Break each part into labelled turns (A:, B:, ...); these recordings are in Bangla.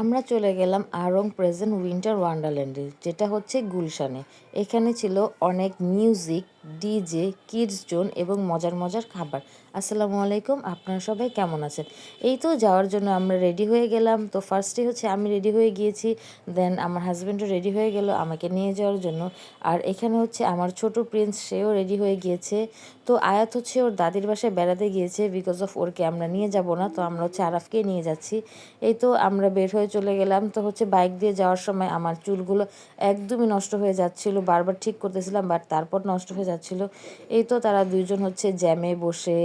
A: আমরা চলে গেলাম আরং প্রেজেন্ট উইন্টার ওয়ান্ডারল্যান্ডে যেটা হচ্ছে গুলশানে। এখানে ছিল অনেক মিউজিক ডিজে কিডস জোন এবং মজার মজার খাবার। আসসালামু আলাইকুম, আপনারা সবাই কেমন আছেন? এই তো যাওয়ার জন্য আমরা রেডি হয়ে গেলাম। তো ফার্স্টে হচ্ছে আমি রেডি হয়ে গিয়েছি দেন আমার হাজব্যান্ডও রেডি হয়ে গেল আমাকে নিয়ে যাওয়ার জন্য। আর এখানে হচ্ছে আমার ছোট প্রিন্স সেও রেডি হয়ে গিয়েছে। তো আয়াত হচ্ছে ওর দাদির বাসায় বেড়াতে গিয়েছে বিকজ অফ ওরকে আমরা নিয়ে যাব না, তো আমরা হচ্ছে আরাফকে নিয়ে যাচ্ছি। এই তো আমরা বের হয়ে চলে গেলাম। তো হচ্ছে বাইক দিয়ে যাওয়ার সময় আমার চুলগুলো একদমই নষ্ট হয়ে যাচ্ছিল, বারবার ঠিক করতেছিলাম বাট তারপর নষ্ট হয়ে যাচ্ছিল। এই তো তারা দুইজন হচ্ছে জ্যামে বসে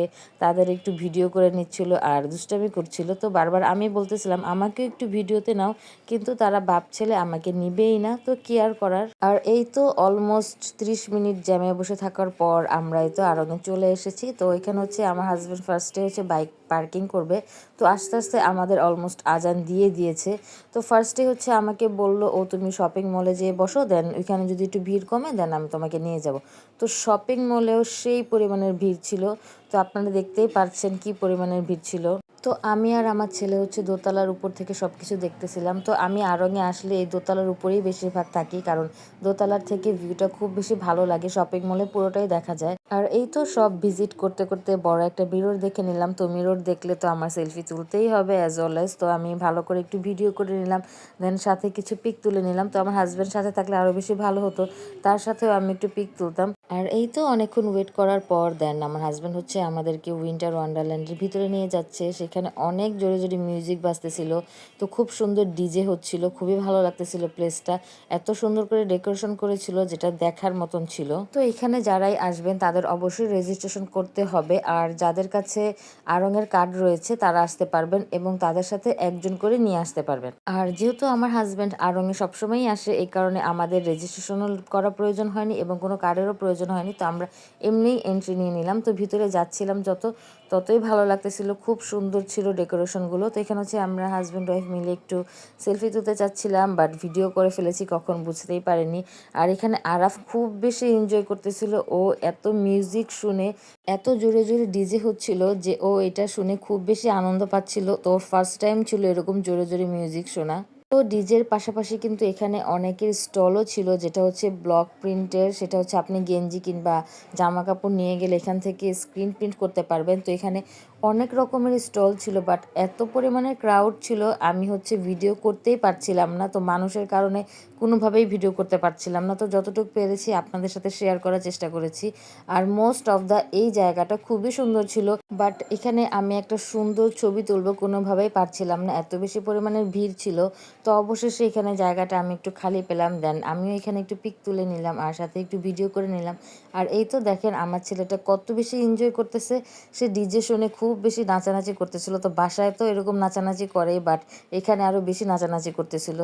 A: তাদের একটু ভিডিও করে নিচ্ছিল আর দুষ্টামি করছিল। তো বারবার আমি বলতেছিলাম, আমাকে একটু ভিডিওতে নাও, কিন্তু তারা বাপ ছেলে আমাকে নিবেই না, তো কি আর করার? আর এই তো অলমোস্ট ত্রিশ মিনিট জ্যামে বসে থাকার পর আমরাই তো আরঙে চলে এসেছি। তো এখানে হচ্ছে আমার হাজব্যান্ড ফার্স্টে হচ্ছে বাইক পার্কিং করবে। তো আস্তে আস্তে আমাদের অলমোস্ট আজান দিয়ে দিয়েছে। তো ফার্স্টে হচ্ছে আমাকে বলল, ও, তুমি শপিং মলে যেয়ে বসো দেন ওইখানে যদি একটু ভিড় কমে দেন আমি তোমাকে নিয়ে যাব। তো শপিং মলেও সেই পরিমাণের ভিড় ছিল। তো আপনারা দেখতেই পারছেন কি পরিমাণের ভিড় ছিল। তো আমি আর আমার ছেলে হচ্ছে দোতলার উপর থেকে সব কিছু দেখতেছিলাম। তো আমি আরঙে আসলে এই দোতলার উপরেই বেশিরভাগ থাকি, কারণ দোতলার থেকে ভিউটা খুব বেশি ভালো লাগে শপিং মলে পুরোটাই দেখা যায়। আর এই তো সব ভিজিট করতে করতে বড় একটা মিরর দেখে নিলাম। তো মিরর দেখলে তো আমার সেলফি তুলতেই হবে অ্যাজ এজ তো আমি ভালো করে একটু ভিডিও করে নিলাম দেন সাথে কিছু পিক তুলে নিলাম। তো আমার হাজব্যান্ড সাথে থাকলে আরও বেশি ভালো হতো। তার সাথেও আমি একটু পিক তুলতাম। আর এই তো অনেকক্ষণ ওয়েট করার পর দেন আমার হাজব্যান্ড হচ্ছে আমাদেরকে উইন্টার ওয়ান্ডারল্যান্ডের ভিতরে নিয়ে যাচ্ছে। সেখানে অনেক জোরে জোরে মিউজিক বাজতেছিল। তো খুব সুন্দর ডিজে হচ্ছিল। খুবই ভালো লাগতেছিল প্লেসটা এত সুন্দর করে ডেকোরেশন করেছিল যেটা দেখার মতন ছিল। তো এখানে যারাই আসবেন তাদের অবশ্যই রেজিস্ট্রেশন করতে হবে। আর যাদের কাছে আরঙের কার্ড রয়েছে তারা আসতে পারবেন এবং তাদের সাথে একজন করে নিয়ে আসতে পারবেন। আর যেহেতু আমার হাজব্যান্ড আরঙে সবসময়ই আসে, এই কারণে আমাদের রেজিস্ট্রেশনও করা প্রয়োজন হয়নি এবং কোনো কার্ডেরও প্রয়োজন হয়নি, তো আমরা এমনিই এন্ট্রি নিয়ে নিলাম। তো ভিতরে যাচ্ছিলাম যত, ততই ভালো লাগতেছিল। খুব সুন্দর ছিল ডেকোরেশনগুলো তো এখানে হচ্ছে আমরা হাজব্যান্ড ওয়াইফ মিলে একটু সেলফি তুলতে চাচ্ছিলাম বাট ভিডিও করে ফেলেছি, কখন বুঝতেই পারিনি। আর এখানে আরাফ খুব বেশি এনজয় করতেছিল। ও এত মিউজিক শুনে, এত জোরে জোরে ডিজে হচ্ছিল যে ও এটা শুনে খুব বেশি আনন্দ পাচ্ছিল। তো ফার্স্ট টাইম ছিল এরকম জোরে জোরে মিউজিক শোনা। তো ডিজের পাশাপাশি কিন্তু এখানে অনেকের স্টলও ছিল, যেটা হচ্ছে ব্লক প্রিন্টের, সেটা হচ্ছে আপনি গেঞ্জি কিংবা জামা কাপড় নিয়ে গেলে এখান থেকে স্ক্রিন প্রিন্ট করতে পারবেন। তো এখানে অনেক রকমের স্টল ছিল, বাট এত পরিমাণে ক্রাউড ছিল, আমি হচ্ছে ভিডিও করতেই পারছিলাম না। তো মানুষের কারণে কোনোভাবেই ভিডিও করতে পারছিলাম না। তো যতটুকু পেরেছি আপনাদের সাথে শেয়ার করার চেষ্টা করেছি। আর মোস্ট অফ দ্য এই জায়গাটা খুবই সুন্দর ছিল, বাট এখানে আমি একটা সুন্দর ছবি তুলবো কোনোভাবেই পারছিলাম না। এত বেশি পরিমাণের ভিড় ছিল তো অবশেষে এখানে জায়গাটা আমি একটু খালি পেলাম দেন আমিও এখানে একটু পিক তুলে নিলাম আর সাথে একটু ভিডিও করে নিলাম। আর এই তো দেখেন আমার ছেলেটা কত বেশি এনজয় করতেছে, সে ডিজে শুনে খুব বেশি নাচানাচি করতেছিল। তো বাসায় তো এরকম নাচানাচি করে বাট এখানে আরও বেশি নাচানাচি করতেছিল।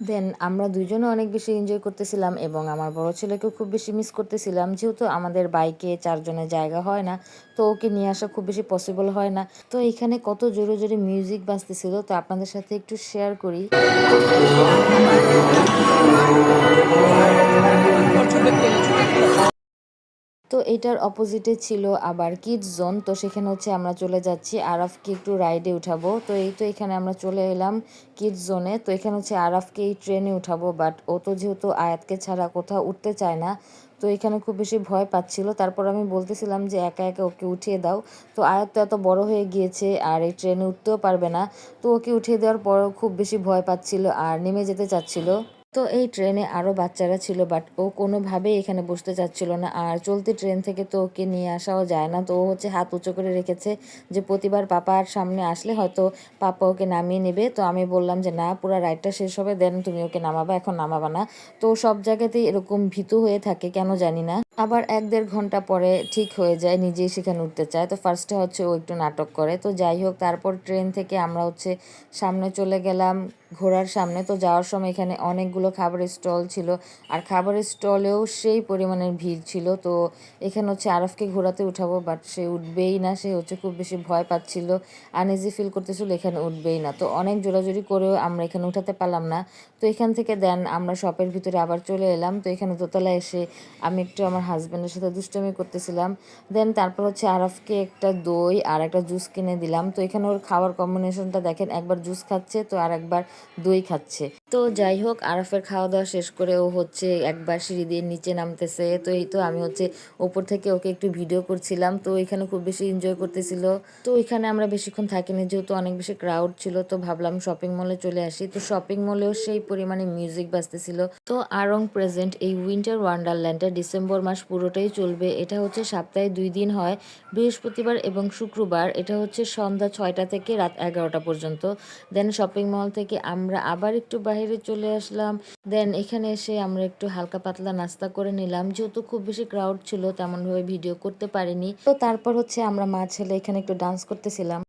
A: দেন আমরা দুজনে অনেক বেশি এনজয় করতেছিলাম এবং আমার বড় ছেলেকেও খুব বেশি মিস করতেছিলাম। যেহেতু আমাদের বাইকে চারজনের জায়গা হয় না, তো ওকে নিয়ে আসা খুব বেশি পসিবল হয় না। তো এখানে কত জোরে জোরে মিউজিক বাজতেছিল, তো আপনাদের সাথে একটু শেয়ার করি। তো এটার অপোজিটে ছিল আবার কিডস জোন তো সেখানে হচ্ছে আমরা চলে যাচ্ছি। আরাফকে একটু রাইডে উঠাবো। তো এই তো এখানে আমরা চলে এলাম কিডস জোনে তো এখানে হচ্ছে আরাফকে এই ট্রেনে উঠাবো বাট ও তো যেহেতু আয়াতকে ছাড়া কোথাও উঠতে চায় না, তো এখানে খুব বেশি ভয় পাচ্ছিল। তারপর আমি বলতেছিলাম যে একা একা ওকে উঠিয়ে দাও। তো আয়াত তো এত বড় হয়ে গিয়েছে আর এই ট্রেনে উঠতেও পারবে না। তো ওকে উঠিয়ে দেওয়ার পরও খুব বেশি ভয় পাচ্ছিল আর নেমে যেতে চাচ্ছিল। তো এই ট্রেনে আরও বাচ্চারা ছিল বাট ও কোনোভাবেই এখানে বসতে চাচ্ছিল না। আর চলতি ট্রেন থেকে তো ওকে নিয়ে আসাও যায় না। তো ও হচ্ছে হাত উঁচু করে রেখেছে যে, প্রতিবার পাপার সামনে আসলে হয়তো পাপা ওকে নামিয়ে নেবে। তো আমি বললাম যে, না, পুরো রাইডটা শেষ হবে, দেন তুমি ওকে নামাবা, এখন নামাবা না। তো সব জায়গাতেই এরকম ভীতু হয়ে থাকে, কেন জানি না। আবার এক দেড় ঘণ্টা পরে ঠিক হয়ে যায়, নিজেই সেখানে উঠতে চায়। তো ফার্স্টে হচ্ছে ও একটু নাটক করে। তো যাই হোক, তারপর ট্রেন থেকে আমরা হচ্ছে সামনে চলে গেলাম। ঘোড়ার সামনে। তো যাওয়ার সময় এখানে অনেকগুলো খাবারের স্টল ছিল আর খাবারের স্টলেও সেই পরিমাণের ভিড় ছিল। তো এখানে হচ্ছে আরফকে ঘোরাতে উঠাবো বাট সে উঠবেই না। সে হচ্ছে খুব বেশি ভয় পাচ্ছিল আনইজি ফিল করতেছিল, এখানে উঠবেই না। তো অনেক জোরাজোরি করেও আমরা এখানে উঠাতে পারলাম না। তো এখান থেকে দেন আমরা শপের ভিতরে আবার চলে এলাম। তো এখানে দোতলা এসে আমি একটু আমার হাজব্যান্ডের সাথে দুষ্টমি করতেছিলাম। দেন তারপর হচ্ছে আরফকে একটা দই আর একটা জুস কিনে দিলাম। তো এখানে ওর খাওয়ার কম্বিনেশনটা দেখেন, একবার জুস খাচ্ছে, তো আর একবার দই খাচ্ছে। তো যাই হোক, আরফের খাওয়া দাওয়া শেষ করে ও হচ্ছে একবার সিঁড়ি দিয়ে নিচে নামতেছে। তো এই তো আমি হচ্ছে ওপর থেকে ওকে একটু ভিডিও করছিলাম। তো এখানে খুব বেশি এনজয় করতেছিল। তো এখানে আমরা বেশিক্ষণ থাকিনি, যেহেতু অনেক বেশি ক্রাউড ছিল, তো ভাবলাম শপিং মলে চলে আসি। তো শপিং মলেও সেই পরিমাণে মিউজিক বাজতেছিল। তো আরং প্রেজেন্ট এই উইন্টার ওয়ান্ডারল্যান্ডটা ডিসেম্বর মাস পুরোটাই চলবে। এটা হচ্ছে সপ্তাহে দুই দিন হয়, বৃহস্পতিবার এবং শুক্রবার। এটা হচ্ছে সন্ধ্যা ছয়টা থেকে রাত এগারোটা পর্যন্ত। দেন শপিং মল থেকে আমরা আবার একটু বাইরে চলে আসলাম। দেন এখানে এসে আমরা একটু হালকা পাতলা নাস্তা করে নিলাম। যেহেতু খুব বেশি ক্রাউড ছিল, তেমনভাবে ভিডিও করতে পারিনি। তো তারপর হচ্ছে আমরা মা ছেলে এখানে একটু ডান্স করতেছিলাম।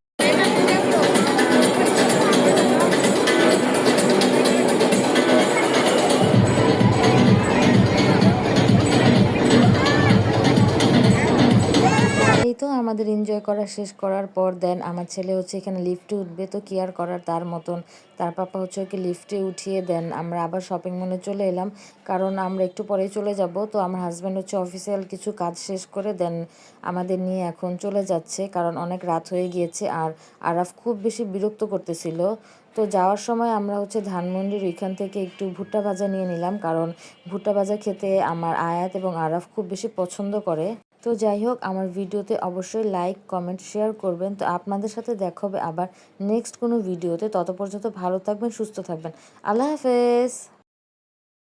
A: আমাদের এনজয় করা, শেষ করার পর দেন আমার ছেলে হচ্ছে এখানে লিফটে উঠবে, তো কি আর করার তার মতন। তার পাপা হচ্ছে ওকে লিফটে উঠিয়ে দেন। আমরা আবার শপিং মলে চলে এলাম, কারণ আমরা একটু পরেই চলে যাব। তো আমার হাজব্যান্ড হচ্ছে অফিসিয়াল কিছু কাজ শেষ করে দেন আমাদের নিয়ে এখন চলে যাচ্ছে, কারণ অনেক রাত হয়ে গিয়েছে আর আরাফ খুব বেশি বিরক্ত করতেছিল। তো যাওয়ার সময় আমরা হচ্ছে ধানমন্ডির ওইখান থেকে একটু ভুট্টা ভাজা নিয়ে নিলাম, কারণ ভুট্টা ভাজা খেতে আমার আয়াত এবং আরাফ খুব বেশি পছন্দ করে। তো যাই হোক, আমার ভিডিওতে অবশ্যই লাইক কমেন্ট শেয়ার করবেন। তো আপনাদের সাথে দেখা হবে আবার নেক্সট কোনো ভিডিওতে। তত পর্যন্ত ভালো থাকবেন, সুস্থ থাকবেন। আল্লাহ হাফেজ!